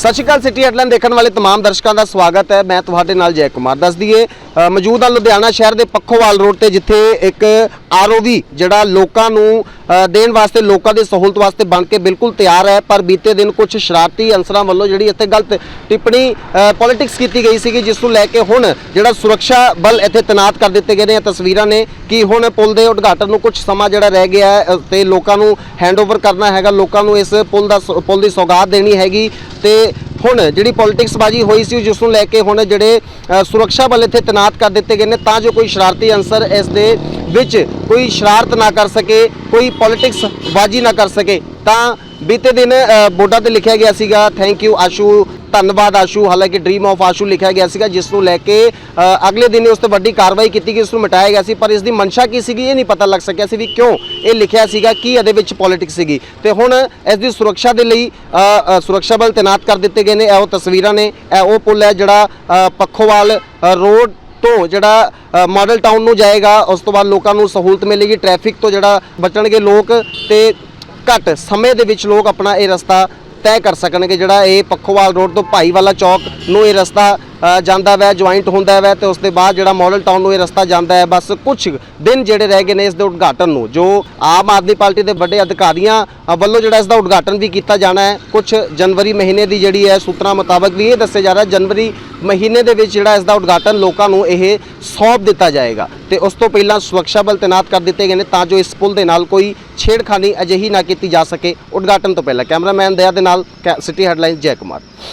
ਸਤਿ ਸ਼੍ਰੀ ਅਕਾਲ city headline ਦੇਖਣ ਵਾਲੇ तमाम ਦਰਸ਼ਕਾਂ ਦਾ ਸਵਾਗਤ ਹੈ ਮੈਂ ਤੁਹਾਡੇ ਨਾਲ ਜੈ ਕੁਮਾਰ ਦੱਸ ਦਈਏ ਅ, ਮੌਜੂਦ ਹਾਂ ਲੁਧਿਆਣਾ ਸ਼ਹਿਰ ਦੇ ਪੱਖੋਵਾਲ ਰੋਡ ਤੇ ਜਿੱਥੇ ਇੱਕ ਆਰਓਵੀ ਜਿਹੜਾ ਲੋਕਾਂ ਨੂੰ ਅ, ਦੇਣ ਵਾਸਤੇ ਲੋਕਾਂ ਦੀ ਸਹੂਲਤ ਵਾਸਤੇ ਬਣ ਕੇ ਬਿਲਕੁਲ ਤਿਆਰ ਹੈ ਪਰ ਬੀਤੇ ਦਿਨ ਕੁਝ ਸ਼ਰਾਰਤੀ ਅਨਸਰਾਂ ਵੱਲੋਂ ਜਿਹੜੀ ਇੱਥੇ ਗਲਤ ਟਿੱਪਣੀ ਪੋਲਿਟਿਕਸ ਕੀਤੀ ਗਈ ਸੀਗੀ ਜਿਸ ਨੂੰ ਲੈ ਕੇ ਹੁਣ ਜਿਹੜਾ ਸੁਰੱਖਿਆ ਬਲ ਇੱਥੇ ਤੈਨਾਤ ਕਰ ਦਿੱਤੇ ਗਏ ਨੇ ਇਹ ਤਸਵੀਰਾਂ ਨੇ ਕਿ ਹੁਣ ਪੁਲ ਦੇ ਉਦਘਾਟਨ ਨੂੰ ਕੁਝ ਸਮਾਂ ਜਿਹੜਾ ਰਹਿ ਗਿਆ ਹੈ ਅ, ਤੇ ਲੋਕਾਂ ਨੂੰ ਹੈਂਡਓਵਰ ਕਰਨਾ ਹੈਗਾ ਲੋਕਾਂ ਨੂੰ ਇਸ ਪੁਲ ਦਾ ਸ- ਪੁਲ ਦੀ ਸੌਗਾਤ ਦੇਣੀ ਹੈਗੀ ਤੇ ਹੁਣ ਜਿਹੜੀ ਪੋਲਿਟਿਕਸ ਬਾਜੀ ਹੋਈ ਸੀ ਜਿਸ ਨੂੰ ਲੈ ਕੇ ਹੁਣ ਜਿਹੜੇ ਸੁਰੱਖਿਆ ਬਲ ਇੱਥੇ ਤੈਨਾਤ ਕਰ ਦਿੱਤੇ ਗਏ ਨੇ, ਤਾਂ ਜੋ ਕੋਈ ਸ਼ਰਾਰਤੀ ਅਨਸਰ ਇਸ ਦੇ ਵਿੱਚ ਕੋਈ ਸ਼ਰਾਰਤ ਨਾ ਕਰ ਸਕੇ, ਕੋਈ ਪੋਲਿਟਿਕਸ ਬਾਜੀ ਨਾ ਕਰ ਸਕੇ। ਤਾਂ ਬੀਤੇ ਦਿਨ ਅ, ਬੋਰਡਾਂ ਤੇ ਲਿਖਿਆ ਗਿਆ ਸੀਗਾ ਥੈਂਕ ਯੂ ਆਸ਼ੂ ਧੰਨਵਾਦ ਆਸ਼ੂ ਹਾਲਾਂਕਿ ਡ੍ਰੀਮ ਆਫ ਆਸ਼ੂ ਲਿਖਿਆ ਗਿਆ ਸੀਗਾ ਜਿਸ ਨੂੰ ਲੈ ਕੇ ਅਗਲੇ ਦਿਨ ਉਸ ਤੇ ਵੱਡੀ ਕਾਰਵਾਈ ਕੀਤੀ ਗਈ ਉਸ ਨੂੰ ਮਿਟਾਇਆ ਗਿਆ ਸੀ ਪਰ ਇਸ ਦੀ ਮਨਸ਼ਾ ਕੀ ਸੀਗੀ ਇਹ ਨਹੀਂ ਪਤਾ ਲੱਗ ਸਕਿਆ ਸੀ ਵੀ ਕਿਉਂ ਇਹ ਲਿਖਿਆ ਸੀਗਾ ਕੀ ਇਹਦੇ ਵਿੱਚ ਪੋਲਿਟਿਕਸ ਸੀਗੀ। ਤੇ ਹੁਣ ਇਸ ਦੀ ਸੁਰੱਖਿਆ ਦੇ ਲਈ ਸੁਰੱਖਿਆ ਬਲ ਤੈਨਾਤ ਕਰ ਦਿੱਤੇ ਗਏ ਨੇ ਇਹ ਉਹ ਤਸਵੀਰਾਂ ਨੇ ਇਹ ਉਹ ਪੁਲ ਹੈ ਜਿਹੜਾ ਪੱਖੋਵਾਲ ਰੋਡ ਤੋਂ ਜਿਹੜਾ ਮਾਡਲ ਟਾਊਨ ਨੂੰ ਜਾਏਗਾ ਉਸ ਤੋਂ ਬਾਅਦ ਲੋਕਾਂ ਨੂੰ ਸਹੂਲਤ ਮਿਲੇਗੀ ਟ੍ਰੈਫਿਕ ਤੋਂ ਜਿਹੜਾ ਬਚਣਗੇ ਲੋਕ ਤੇ ਘੱਟ ਸਮੇਂ ਦੇ ਵਿੱਚ ਲੋਕ ਆਪਣਾ ਇਹ ਰਸਤਾ ਤੈਅ ਕਰ ਸਕਣਗੇ, ਜਿਹੜਾ ਇਹ ਪੱਖੋਵਾਲ ਰੋਡ ਤੋਂ ਭਾਈਵਾਲਾ ਚੌਕ ਨੂੰ ਇਹ ਰਸਤਾ ਜਾਂਦਾ ਵੈ ਜੁਆਇੰਟ ਹੁੰਦਾ ਵੈ, ਤੇ ਉਸ ਦੇ ਬਾਅਦ ਜਿਹੜਾ ਮਾਡਲ ਟਾਊਨ ਨੂੰ ਇਹ ਰਸਤਾ ਜਾਂਦਾ ਹੈ। ਬਸ ਕੁਝ ਦਿਨ ਜਿਹੜੇ ਰਹਿ ਗਏ ਨੇ ਇਸ ਦੇ ਉਦਘਾਟਨ ਨੂੰ, ਜੋ ਆਮ ਆਦਮੀ ਪਾਰਟੀ ਦੇ ਵੱਡੇ ਅਧਿਕਾਰੀਆਂ ਵੱਲੋਂ ਜਿਹੜਾ ਇਸ ਦਾ ਉਦਘਾਟਨ ਵੀ ਕੀਤਾ ਜਾਣਾ ਹੈ। ਕੁਝ ਜਨਵਰੀ ਮਹੀਨੇ ਦੀ ਜਿਹੜੀ ਹੈ ਸੂਤਰਾਂ ਮੁਤਾਬਕ ਵੀ ਇਹ ਦੱਸਿਆ ਜਾ ਰਿਹਾ, ਜਨਵਰੀ ਮਹੀਨੇ ਦੇ ਵਿੱਚ ਜਿਹੜਾ ਇਸ ਦਾ ਉਦਘਾਟਨ ਲੋਕਾਂ ਨੂੰ ਇਹ ਸੌਂਪ ਦਿੱਤਾ ਜਾਏਗਾ ਤੇ ਉਸ ਤੋਂ ਪਹਿਲਾਂ ਸੁਰੱਖਿਆ ਬਲ ਤੈਨਾਤ ਕਰ ਦਿੱਤੇ ਗਏ ਨੇ ਤਾਂ ਜੋ ਇਸ ਪੁਲ ਦੇ ਨਾਲ ਕੋਈ ਛੇੜਖਾਨੀ ਅਜਿਹੀ ਨਾ ਕੀਤੀ ਜਾ ਸਕੇ। ਉਦਘਾਟਨ ਤੋਂ ਪਹਿਲਾਂ ਕੈਮਰਾਮੈਨ ਦਇਆ ਦੇ ਨਾਲ ਕੈ- ਸਿਟੀ ਹੈਡਲਾਈਨ ਜੈ ਕੁਮਾਰ।